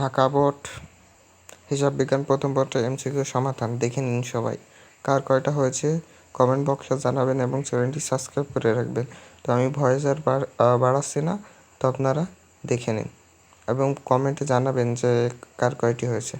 Dhaka board, হিসাব বিজ্ঞান প্রথম পত্রের এমসিকিউ সমাধান। দেখে নিন সবাই, কার কয়টা হয়েছে কমেন্ট বক্সে জানাবেন এবং চ্যানেলটি সাবস্ক্রাইব করে রাখবেন। তো আমি ভয়েস আর বাড়াচ্ছি না, তো আপনারা দেখে নিন এবং কমেন্টে জানাবেন যে কার কয়টি হয়েছে।